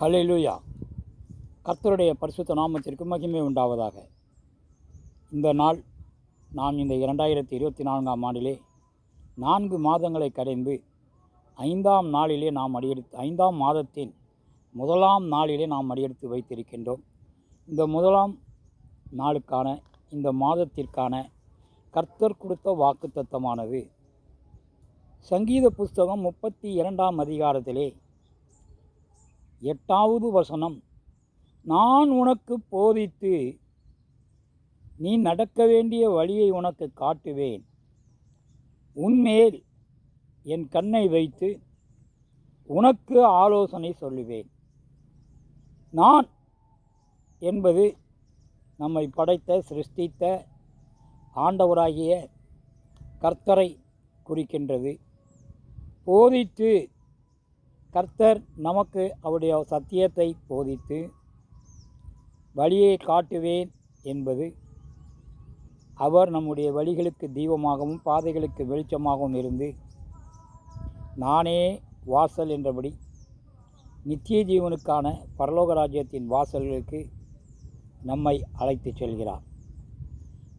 ஹalleluya. கர்த்தருடைய பரிசுத்த நாமத்திற்கு மகிமை உண்டாவதாக. இந்த நாள் நாம் இந்த இரண்டாயிரத்தி இருபத்தி நான்காம் ஆண்டிலே நான்கு மாதங்களை கடைந்து ஐந்தாம் நாளிலே நாம் அடியெடுத்து ஐந்தாம் மாதத்தின் முதலாம் நாளிலே நாம் அடியெடுத்து வைத்திருக்கின்றோம். இந்த முதலாம் நாளுக்கான இந்த மாதத்திற்கான கர்த்தர் கொடுத்த வாக்குத்தத்தமானது. சங்கீத புஸ்தகம் முப்பத்தி இரண்டாம் அதிகாரத்திலே எட்டாவது வசனம் நான் உனக்கு போதித்து நீ நடக்க வேண்டிய வழியை உனக்கு காட்டுவேன். உன்மேல் என் கண்ணை வைத்து உனக்கு ஆலோசனை சொல்லுவேன். நான் என்பது நம்மை படைத்த சிருஷ்டித்த ஆண்டவராகிய கர்த்தரை குறிக்கின்றது. போதித்து கர்த்தர் நமக்கு அவருடைய சத்தியத்தை போதித்து வழியை காட்டுவேன் என்பது அவர் நம்முடைய வழிகளுக்கு தீபமாகவும் பாதைகளுக்கு வெளிச்சமாகவும் இருந்து நானே வாசல் என்றபடி நித்திய ஜீவனுக்கான பரலோக ராஜ்யத்தின் வாசல்களுக்கு நம்மை அழைத்துச் செல்கிறார்.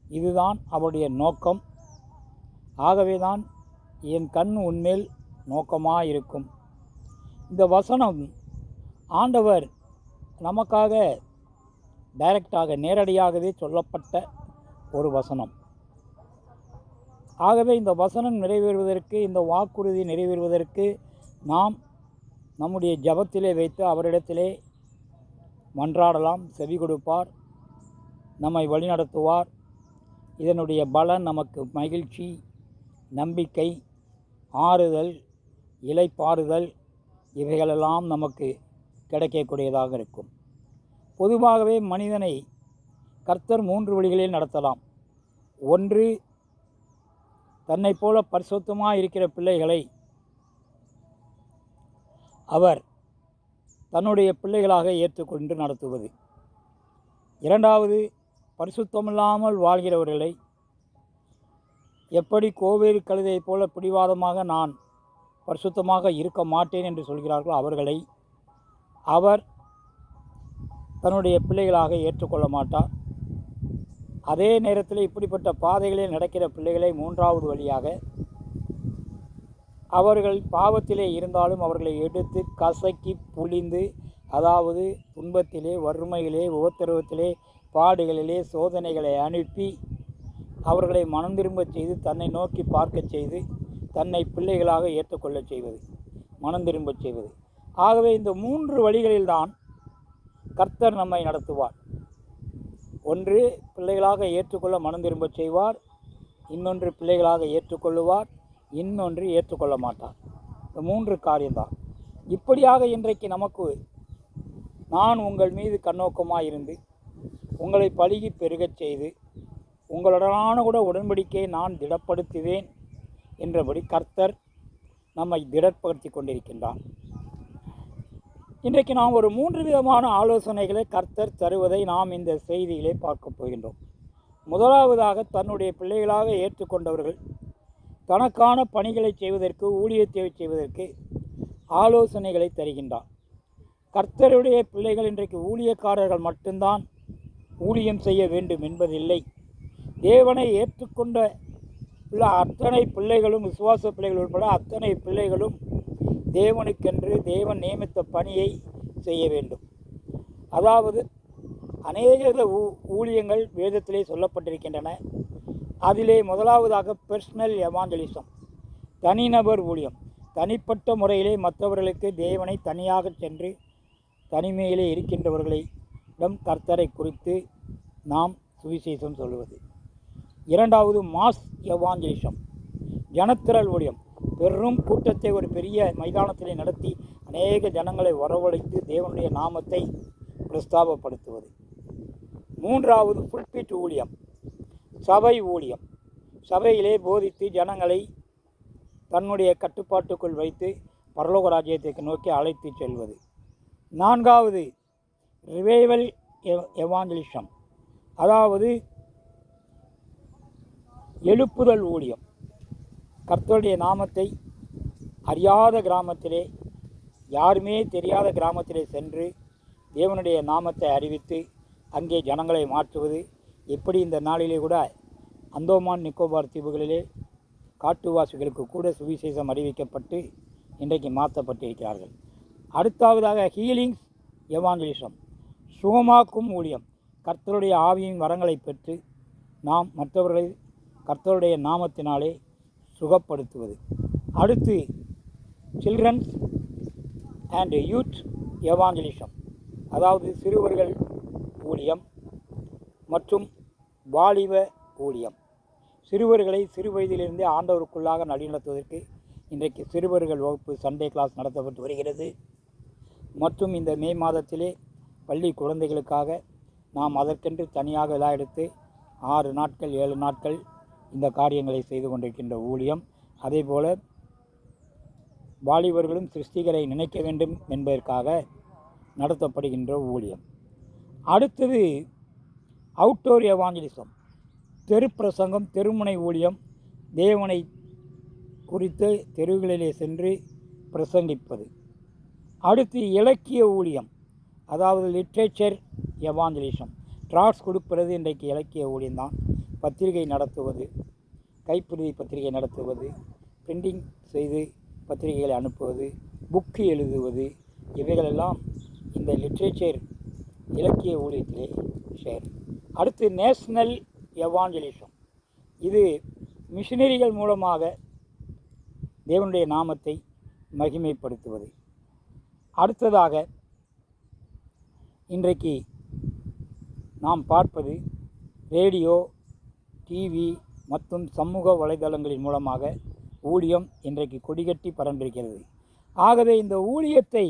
இதுதான் அவருடைய நோக்கம். ஆகவேதான் என் கண் உன்மேல் நோக்கமாக இருக்கும் இந்த வசனம் ஆண்டவர் நமக்காக டைரக்டாக நேரடியாகவே சொல்லப்பட்ட ஒரு வசனம். ஆகவே இந்த வசனம் நிறைவேறுவதற்கு இந்த வாக்குறுதி நிறைவேறுவதற்கு நாம் நம்முடைய ஜபத்திலே வைத்து அவரிடத்திலே மன்றாடலாம் செவி கொடுப்பார் நம்மை வழிநடத்துவார். இதனுடைய பலன் நமக்கு மகிழ்ச்சி நம்பிக்கை ஆறுதல் இலைப்பாறுதல் இவைகளெல்லாம் நமக்கு கிடைக்கக்கூடியதாக இருக்கும். பொதுவாகவே மனிதனை கர்த்தர் மூன்று வழிகளில் நடத்தலாம். ஒன்று தன்னை போல பரிசுத்தமாக இருக்கிற பிள்ளைகளை அவர் தன்னுடைய பிள்ளைகளாக ஏற்றுக்கொண்டு நடத்துவது. இரண்டாவது பரிசுத்தமில்லாமல் வாழ்கிறவர்களை எப்படி கோவேறு கழுதையைப் போல பிடிவாதமாக நான் பரிசுத்தமாக இருக்க மாட்டேன் என்று சொல்கிறார்களோ அவர்களை அவர் தன்னுடைய பிள்ளைகளாக ஏற்றுக்கொள்ள மாட்டார். அதே நேரத்தில் இப்படிப்பட்ட பாதைகளில் நடக்கிற பிள்ளைகளை மூன்றாவது வழியாக அவர்கள் பாவத்திலே இருந்தாலும் அவர்களை எடுத்து கசக்கி புழிந்து அதாவது துன்பத்திலே வறுமையிலே உபத்திரவத்திலே பாடுகளிலே சோதனைகளை அனுப்பி அவர்களை மனம் திரும்பச் செய்து தன்னை நோக்கி பார்க்கச் செய்து தன்னை பிள்ளைகளாக ஏற்றுக்கொள்ளச் செய்வது மனம் திரும்பச் செய்வது. ஆகவே இந்த மூன்று வழிகளில்தான் கர்த்தர் நம்மை நடத்துவார். ஒன்று பிள்ளைகளாக ஏற்றுக்கொள்ள மனம் திரும்பச் செய்வார். இன்னொன்று பிள்ளைகளாக ஏற்றுக்கொள்ளுவார். இன்னொன்று ஏற்றுக்கொள்ள மாட்டார். இந்த மூன்று காரியம்தான். இப்படியாக இன்றைக்கு நமக்கு நான் உங்கள் மீது கண்ணோக்கமாக இருந்து உங்களை பழகி பெருகச் செய்து உங்களுடனான கூட உடன்படிக்கையை நான் திடப்படுத்துவேன் என்றபடி கர்த்தர் நம்மை திடப்படுத்தி கொண்டிருக்கின்றார் இன்றைக்கு நாம் ஒரு மூன்று விதமான ஆலோசனைகளை கர்த்தர் தருவதை நாம் இந்த செய்தியிலே பார்க்க போகின்றோம். முதலாவதாக தன்னுடைய பிள்ளைகளாக ஏற்றுக்கொண்டவர்கள் தனக்கான பணிகளை செய்வதற்கு ஊழியத்தை செய்வதற்கு ஆலோசனைகளை தருகின்றார். கர்த்தருடைய பிள்ளைகள் இன்றைக்கு ஊழியக்காரர்கள் மட்டும்தான் ஊழியம் செய்ய வேண்டும் என்பதில்லை. தேவனை ஏற்றுக்கொண்ட உள்ள அத்தனை பிள்ளைகளும் விசுவாச பிள்ளைகள் உட்பட அத்தனை பிள்ளைகளும் தேவனுக்கென்று தேவன் நியமித்த பணியை செய்ய வேண்டும். அதாவது அநேக ஊ ஊழியங்கள் வேதத்திலே சொல்லப்பட்டிருக்கின்றன. அதிலே முதலாவதாக பர்சனல் எவாஞ்சலிசம் தனிநபர் ஊழியம். தனிப்பட்ட முறையிலே மற்றவர்களுக்கு தேவனை தனியாக சென்று தனிமையிலே இருக்கின்றவர்களிடம் கர்த்தரை குறித்து நாம் சுவிசேஷம் சொல்வது இரண்டாவது மாஸ் எவாஞ்சலிசம் ஜனத்திரள் ஊழியம் பெரும் கூட்டத்தை ஒரு பெரிய மைதானத்திலே நடத்தி அநேக ஜனங்களை வரவழைத்து தேவனுடைய நாமத்தை பிரஸ்தாபப்படுத்துவது. மூன்றாவது புல்பிட் ஊழியம் சபை ஊழியம். சபையிலே போதித்து ஜனங்களை தன்னுடைய கட்டுப்பாட்டுக்குள் வைத்து பரலோக ராஜ்யத்திற்கு நோக்கி அழைத்து செல்வது. நான்காவது ரிவைவல் எவாஞ்சலிசம் அதாவது எழுப்புதல் ஊழியம். கர்த்தருடைய நாமத்தை அறியாத கிராமத்திலே யாருமே தெரியாத கிராமத்திலே சென்று தேவனுடைய நாமத்தை அறிவித்து அங்கே ஜனங்களை மாற்றுவது எப்படி இந்த நாளிலே கூட அந்தோமான் நிக்கோபார் தீவுகளிலே காட்டுவாசிகளுக்கு கூட சுவிசேஷம் அறிவிக்கப்பட்டு இன்றைக்கு மாற்றப்பட்டிருக்கிறார்கள். அடுத்தாவதாக ஹீலிங்ஸ் எவாஞ்சலிசம் சுகமாக்கும் ஊழியம். கர்த்தருடைய ஆவியின் வரங்களை பெற்று நாம் மற்றவர்களை கர்த்தருடைய நாமத்தினாலே சுகப்படுத்துவது. அடுத்து சில்ட்ரன்ஸ் அண்ட் யூத் எவாஞ்சலிசம் அதாவது சிறுவர்கள் ஊழியம் மற்றும் வாலிப ஊழியம். சிறுவர்களை சிறு வயதிலிருந்தே ஆண்டவருக்குள்ளாக நடிநடத்துவதற்கு இன்றைக்கு சிறுவர்கள் வகுப்பு சண்டே கிளாஸ் நடத்தப்பட்டு வருகிறது. மற்றும் இந்த மே மாதத்திலே பள்ளி குழந்தைகளுக்காக நாம் அதற்கென்று தனியாக விழா எடுத்து ஆறு நாட்கள் ஏழு நாட்கள் இந்த காரியங்களை செய்து கொண்டிருக்கின்ற ஊழியம். அதேபோல வாலிபர்களும் சிருஷ்டிகரை நினைக்க வேண்டும் என்பதற்காக நடத்தப்படுகின்ற ஊழியம். அடுத்தது அவுட்டோர் எவாஞ்சலிசம் தெருப்பிரசங்கம் தெருமுனை ஊழியம். தேவனை குறித்து தெருவுகளிலே சென்று பிரசங்கிப்பது. அடுத்து இலக்கிய ஊழியம். அதாவது லிட்ரேச்சர் எவாஞ்சலிசம். ட்ராட்ஸ் கொடுப்பது இன்றைக்கு இலக்கிய ஊழியம்தான். பத்திரிகை நடத்துவது. கைப்பிரதி பத்திரிகை நடத்துவது பிரிண்டிங் செய்து பத்திரிகைகளை அனுப்புவது புக்கு எழுதுவது இவைகளெல்லாம் இந்த லிட்ரேச்சர் இலக்கிய ஊழியத்திலே ஷேர் அடுத்து நேஷ்னல் எவாஞ்சலிசம் இது மிஷினரிகள் மூலமாக தேவனுடைய நாமத்தை மகிமைப்படுத்துவது. அடுத்ததாக இன்றைக்கு நாம் பார்ப்பது ரேடியோ டிவி மற்றும் சமூக வலைதளங்களின் மூலமாக ஊழியம் இன்றைக்கு கொடிகட்டி பரந்திருக்கிறது. ஆகவே இந்த ஊழியத்தை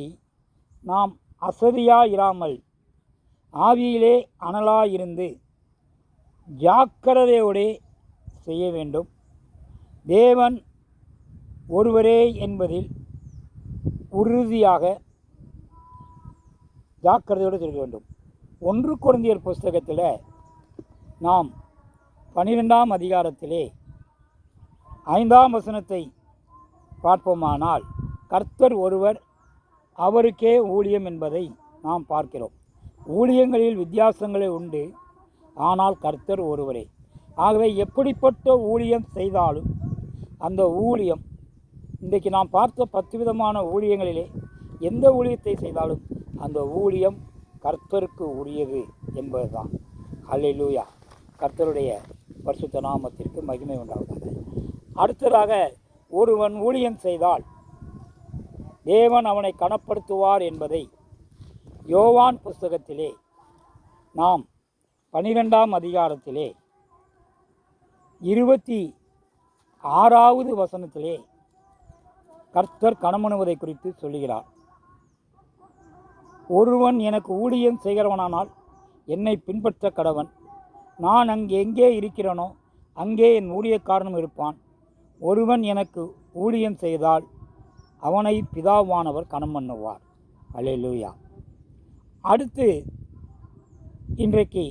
நாம் அசதியாக இராமல் ஆவியிலே அனலாக இருந்து ஜாக்கிரதையோடு செய்ய வேண்டும். தேவன் ஒருவரே என்பதில் உறுதியாக ஜாக்கிரதையோடு இருக்க வேண்டும். ஒன்று குழந்தையர் புஸ்தகத்தில் நாம் பனிரெண்டாம் அதிகாரத்திலே ஐந்தாம் வசனத்தை பார்ப்போமானால் கர்த்தர் ஒருவர் அவருக்கே ஊழியம் என்பதை நாம் பார்க்கிறோம். ஊழியங்களில் வித்தியாசங்களே உண்டு ஆனால் கர்த்தர் ஒருவரே. ஆகவே எப்படிப்பட்ட ஊழியம் செய்தாலும் அந்த ஊழியம் இன்றைக்கு நாம் பார்த்த பத்து விதமான ஊழியங்களிலே எந்த ஊழியத்தை செய்தாலும் அந்த ஊழியம் கர்த்தருக்கு உரியது என்பதுதான். அல்லூயா கர்த்தருடைய பரிசுத்த நாமத்திற்கு மகிமை உண்டாவதாக. அடுத்ததாக ஒருவன் ஊழியம் செய்தால் தேவன் அவனை கனப்படுத்துவார் என்பதை யோவான் புஸ்தகத்திலே நாம் பனிரெண்டாம் அதிகாரத்திலே இருபத்தி ஆறாவது வசனத்திலே கர்த்தர் கணமனுவதை குறித்து சொல்லுகிறார். ஒருவன் எனக்கு ஊழியம் செய்கிறவனானால் என்னை பின்பற்ற கடவன்? நான் அங்கே எங்கே இருக்கிறேனோ அங்கே என் ஊழியக்காரனும் இருப்பான். ஒருவன் எனக்கு ஊழியம் செய்தால் அவனை பிதாவானவர் கணம் பண்ணுவார். அலையலூயா அடுத்து இன்றைக்கு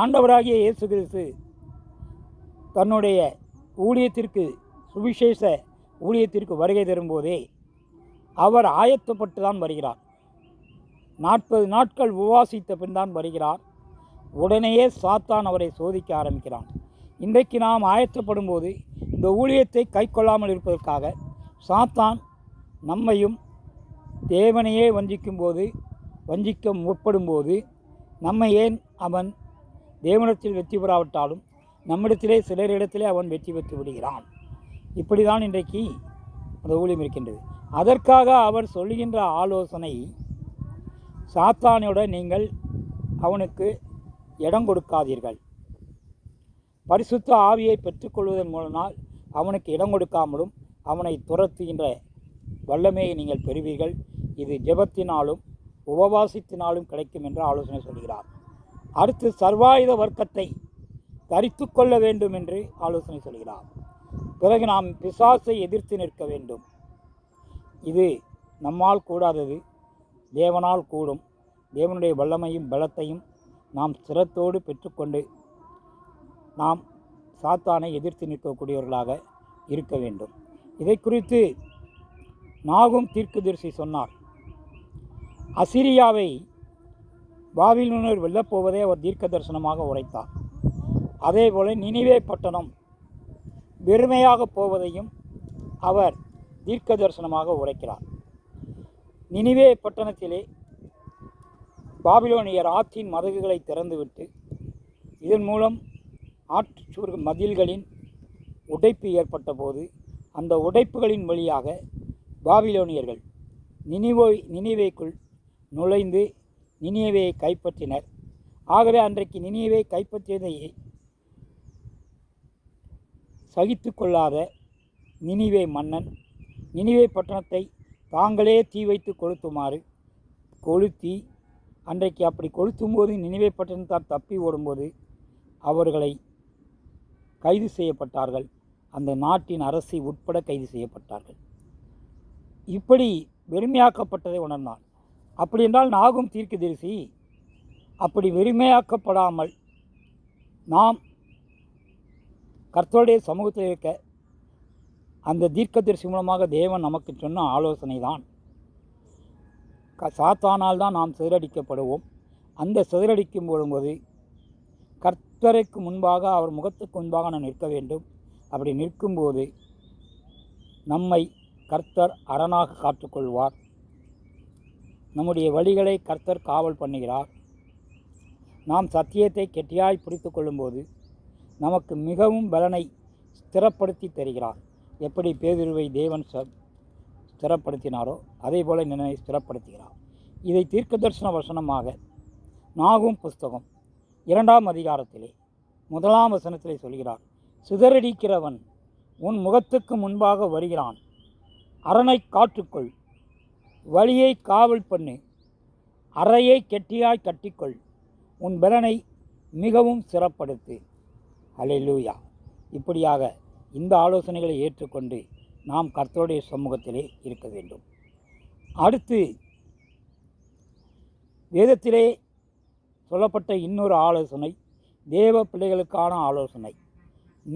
ஆண்டவராகிய இயேசு கிறிஸ்து தன்னுடைய ஊழியத்திற்கு சுவிசேஷ ஊழியத்திற்கு வருகை தரும்போதே அவர் ஆயத்தப்பட்டு தான் வருகிறார். நாற்பது நாட்கள் உபவாசித்த பின் தான் வருகிறார். உடனேயே சாத்தான் அவரை சோதிக்க ஆரம்பிக்கிறான். இன்றைக்கு நாம் ஆயத்தப்படும் போது இந்த ஊழியத்தை கைக்கொள்ளாமல் இருப்பதற்காக சாத்தான் நம்மையும் தேவனையே வஞ்சிக்கும் போது வஞ்சிக்க முற்படும்போது நம்மை ஏன் அவன் தேவனிடத்தில் வெற்றி பெறாவிட்டாலும் நம்மிடத்திலே சிலரிடத்திலே அவன் வெற்றி பெற்று விடுகிறான். இப்படி தான் இன்றைக்கு அந்த ஊழியம் இருக்கின்றது. அதற்காக அவர் சொல்லுகின்ற ஆலோசனை சாத்தானோட நீங்கள் அவனுக்கு இடம் கொடுக்காதீர்கள். பரிசுத்த ஆவியை பெற்றுக்கொள்வதன் மூலனால் அவனுக்கு இடம் கொடுக்காமலும் அவனை துரத்துகின்ற வல்லமையை நீங்கள் பெறுவீர்கள். இது ஜெபத்தினாலும் உபவாசத்தினாலும் கிடைக்கும் என்று ஆலோசனை சொல்கிறார். அடுத்து சர்வாயுத வர்க்கத்தை தரித்து கொள்ள வேண்டும் என்று ஆலோசனை சொல்கிறார். பிறகு நாம் பிசாசை எதிர்த்து நிற்க வேண்டும். இது நம்மால் கூடாதது. தேவனால் கூடும். தேவனுடைய வல்லமையும் பலத்தையும் நாம் சிரத்தோடு பெற்றுக்கொண்டு நாம் சாத்தானை எதிர்த்து நிற்கக்கூடியவர்களாக இருக்க வேண்டும். இதை குறித்து நாகும் தீர்க்குதரிசி சொன்னார். அசிரியாவை பாபிலோனர் வெல்லப்போவதை அவர் தீர்க்க தரிசனமாக உரைத்தார். அதேபோல நினிவே பட்டணம் வெறுமையாக போவதையும் அவர் தீர்க்க தரிசனமாக உரைக்கிறார். நினிவே பட்டணத்திலே பாபிலோனியர் ஆற்றின் மதகுகளை திறந்துவிட்டு இதன் மூலம் ஆற்றுச்சுவர் மதில்களின் உடைப்பு ஏற்பட்ட போது அந்த உடைப்புகளின் வழியாக பாபிலோனியர்கள் நினிவே நினைவைக்குள் நுழைந்து நினைவையை கைப்பற்றினர். ஆகவே அன்றைக்கு நினைவை கைப்பற்றியதை சகித்து கொள்ளாத நினிவே மன்னன் நினிவே பட்டணத்தை தாங்களே தீ வைத்து கொளுத்துமாறு கொளுத்தி அன்றைக்கு அப்படி கொளுத்தும்போது நினிவே பட்டினத்தார் தப்பி ஓடும்போது அவர்களை கைது செய்யப்பட்டார்கள். அந்த நாட்டின் அரசை உட்பட கைது செய்யப்பட்டார்கள். இப்படி வெறுமையாக்கப்பட்டதை உணர்ந்தான் அப்படி என்றால் நாகும் தீர்க்கதரிசி அப்படி வெறுமையாக்கப்படாமல் நாம் கர்த்தருடைய சமூகத்தில் இருக்க அந்த தீர்க்கதரிசி மூலமாக தேவன் நமக்கு சொன்ன ஆலோசனை தான் க சாத்தானால் தான் நாம் சிதறடிக்கப்படுவோம். அந்த சிதறடிக்கும் பொழுது கர்த்தருக்கு முன்பாக அவர் முகத்துக்கு முன்பாக நான் நிற்க வேண்டும். அப்படி நிற்கும்போது நம்மை கர்த்தர் அரணாக காத்துக்கொள்வார். நம்முடைய வழிகளை கர்த்தர் காவல் பண்ணுகிறார். நாம் சத்தியத்தை கெட்டியாய் பிடித்து கொள்ளும்போது நமக்கு மிகவும் பலனை ஸ்திரப்படுத்தி தருகிறார். எப்படி பேதுருவை தேவன் ச ஸ்திரப்படுத்தினாரோ அதே போல நினை ஸ்திரப்படுத்துகிறார். இதை தீர்க்க தரிசன வசனமாக நாகும் புஸ்தகம் இரண்டாம் அதிகாரத்திலே முதலாம் வசனத்திலே சொல்கிறார். சிதறடிக்கிறவன் உன் முகத்துக்கு முன்பாக வருகிறான். அரணை காற்றுக்கொள். வழியை காவல் பண்ணு. அறையை கெட்டியாய் கட்டிக்கொள். உன் பலனை மிகவும் சிறப்படுத்து. அலையூயா இப்படியாக இந்த ஆலோசனைகளை ஏற்றுக்கொண்டு நாம் கர்த்தருடைய சமூகத்திலே இருக்க வேண்டும். அடுத்து வேதத்திலே சொல்லப்பட்ட இன்னொரு ஆலோசனை தேவ பிள்ளைகளுக்கான ஆலோசனை.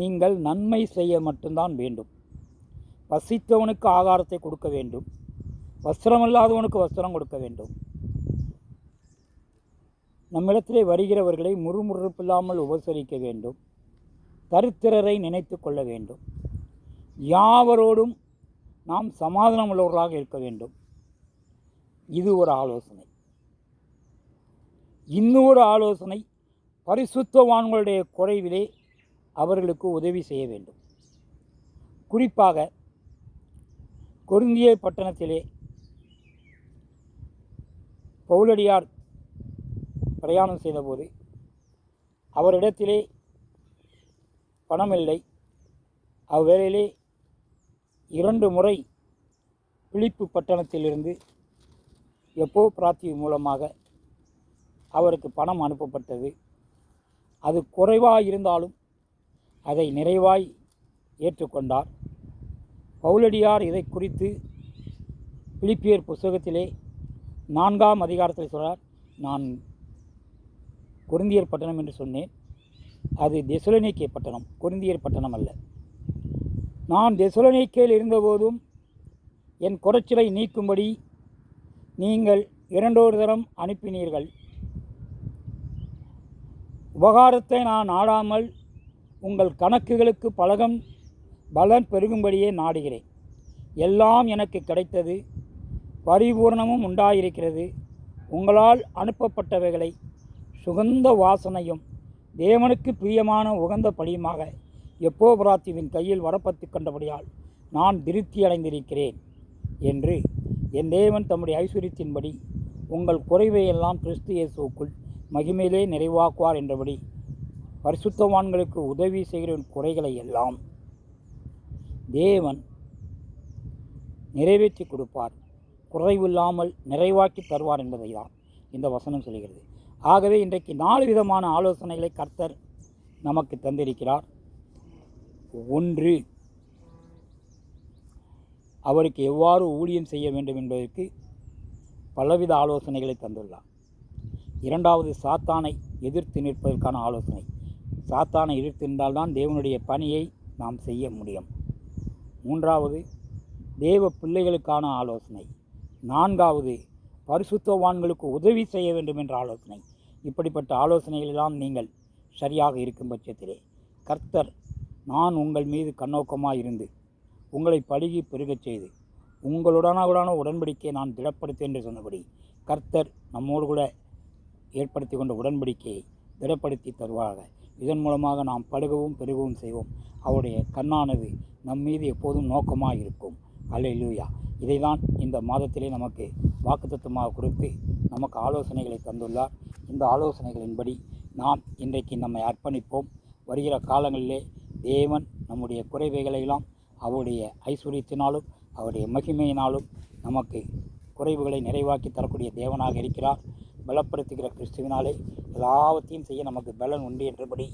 நீங்கள் நன்மை செய்ய மட்டும்தான் வேண்டும். பசித்தவனுக்கு ஆகாரத்தை கொடுக்க வேண்டும். வஸ்திரமில்லாதவனுக்கு வஸ்திரம் கொடுக்க வேண்டும். நம்மிடத்திலே வருகிறவர்களை முறுமுறுப்பில்லாமல் உபசரிக்க வேண்டும். தரித்திரரை நினைத்து கொள்ள வேண்டும். யாவரோடும் நாம் சமாதானம் உள்ளவர்களாக இருக்க வேண்டும். இது ஒரு ஆலோசனை. இன்னொரு ஆலோசனை பரிசுத்தவான்களுடைய குறைவிலே அவர்களுக்கு உதவி செய்ய வேண்டும். குறிப்பாக கொருந்திய பட்டணத்திலே பவுலடியார் பிரயாணம் செய்தபோது அவரிடத்திலே பணமில்லை. அவ்வேளையிலே இரண்டு முறை பிலிப்பு பட்டணத்திலிருந்து எப்போ பிரார்த்தி மூலமாக அவருக்கு பணம் அனுப்பப்பட்டது அது குறைவாக இருந்தாலும் அதை நிறைவாய் ஏற்றுக்கொண்டார். பவுலடியார் இதை குறித்து பிலிப்பியர் புஸ்தகத்திலே நான்காம் அதிகாரத்தில் சொல்கிறார் நான் குருந்தியர் பட்டணம் என்று சொன்னேன். அது தெசலோனிக்கே பட்டணம் குருந்தியர் பட்டணம் அல்ல. நான் தெசலோனிக்கேயில் இருந்தபோதும் என் குறைச்சலை நீக்கும்படி நீங்கள் இரண்டொரு தரம் அனுப்பினீர்கள். உபகாரத்தை நான் நாடாமல் உங்கள் கணக்குகளுக்கு பழகம் பலன் பெருகும்படியே நாடுகிறேன். எல்லாம் எனக்கு கிடைத்தது. பரிபூர்ணமும் உண்டாயிருக்கிறது. உங்களால் அனுப்பப்பட்டவைகளை சுகந்த வாசனையும் தேவனுக்கு பிரியமான உகந்த படியுமாக எப்போபராத்திவின் கையில் வரப்பத்து கண்டபடியால் நான் திருப்தி அடைந்திருக்கிறேன் என்று என் தேவன் தம்முடைய ஐஸ்வர்யத்தின்படி உங்கள் குறைவையெல்லாம் கிறிஸ்து இயேசுக்குள் மகிமையிலே நிறைவாக்குவார் என்றபடி பரிசுத்தவான்களுக்கு உதவி செய்கிற குறைகளை எல்லாம் தேவன் நிறைவேற்றி கொடுப்பார். குறைவில்லாமல் நிறைவாக்கி தருவார் என்பதை தான் இந்த வசனம் சொல்கிறது. ஆகவே இன்றைக்கு நாலு விதமான ஆலோசனைகளை கர்த்தர் நமக்கு தந்திருக்கிறார். ஒன்று. அவருக்கு எவ்வாறு ஊழியம் செய்ய வேண்டும் என்பதற்கு பலவித ஆலோசனைகளை தந்துள்ளார். இரண்டாவது சாத்தானை எதிர்த்து நிற்பதற்கான ஆலோசனை. சாத்தானை எதிர்த்து நின்றால்தான் தேவனுடைய பணியை நாம் செய்ய முடியும். மூன்றாவது தேவ பிள்ளைகளுக்கான ஆலோசனை. நான்காவது பரிசுத்தவான்களுக்கு உதவி செய்ய வேண்டும் என்ற ஆலோசனை. இப்படிப்பட்ட ஆலோசனைகளெல்லாம் நீங்கள் சரியாக இருக்கும் பட்சத்திலே கர்த்தர் நான் உங்கள் மீது கண்ணோக்கமாக இருந்து உங்களை பழுகி பெருகச் செய்து உங்களுடனான உடன்படிக்கையை நான் திடப்படுத்தேன் என்று சொன்னபடி கர்த்தர் நம்மோடு கூட ஏற்படுத்தி கொண்ட உடன்படிக்கையை திடப்படுத்தி தருவாக இதன் மூலமாக நாம் படுகவும் பெருகவும் செய்வோம். அவருடைய கண்ணானது நம் மீது எப்போதும் நோக்கமாக இருக்கும். அல்லேலூயா. இதை தான் இந்த மாதத்திலே நமக்கு வாக்குத்தத்தமாக கொடுத்து நமக்கு ஆலோசனைகளை தந்துள்ளார். இந்த ஆலோசனைகளின்படி நாம் இன்றைக்கு நம்மை அர்ப்பணிப்போம். வருகிற காலங்களிலே தேவன் நம்முடைய குறைவைகளையெல்லாம் அவருடைய ஐஸ்வர்யத்தினாலும் அவருடைய மகிமையினாலும் நமக்கு குறைவுகளை நிறைவாக்கி தரக்கூடிய தேவனாக இருக்கிறார். பலப்படுத்துகிற கிறிஸ்துவினாலே எல்லாவற்றையும் செய்ய நமக்கு பலன் உண்டு என்றபடி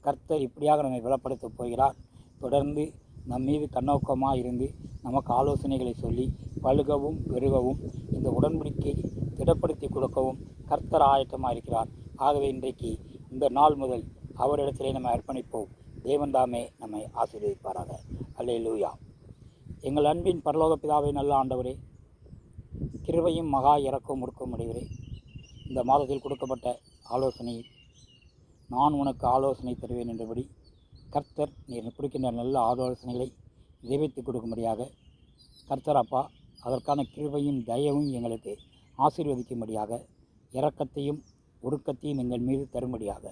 கர்த்தர் இப்படியாக நம்மை பலப்படுத்தப் போகிறார். தொடர்ந்து நம் மீது கண்ணோக்கமாக இருந்து நமக்கு ஆலோசனைகளை சொல்லி பழுகவும் பெருகவும் இந்த உடன்படிக்கை திடப்படுத்தி கொடுக்கவும் கர்த்தர் ஆயத்தமாக இருக்கிறார். ஆகவே இன்றைக்கு இந்த நாள் முதல் அவரிடத்திலே நம்ம அர்ப்பணிப்போம். தேவன்தாமே நம்மை ஆசீர்வதிப்பாராக. அல்லேலூயா. எங்கள் அன்பின் பரலோக பிதாவை நல்ல ஆண்டவரே கிருபையும் மகா இறக்கம் முடுக்கும் அடைவரே இந்த மாதத்தில் கொடுக்கப்பட்ட ஆலோசனை நான் உனக்கு ஆலோசனை தருவேன் என்றபடி கர்த்தர் நீர் கொடுக்கின்ற நல்ல ஆலோசனைகளை நிறைவேற்றி கொடுக்கும்படியாக கர்த்தர் அப்பா அதற்கான கிருபையும் தயவும் எங்களுக்கு ஆசீர்வதிக்கும்படியாக இரக்கத்தையும் ஒடுக்கத்தையும் எங்கள் மீது தரும்படியாக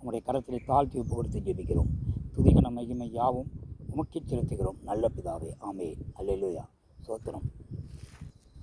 உங்களுடைய கரத்திலே தாழ்த்தி ஒப்பு கொடுத்து ஜெபிக்கிறோம். துதிகன மகிமை யாவும் உமக்கிச் செலுத்துகிறோம். நல்ல பிதாவே ஆமே அல்லேலூயா. சோத்திரம்.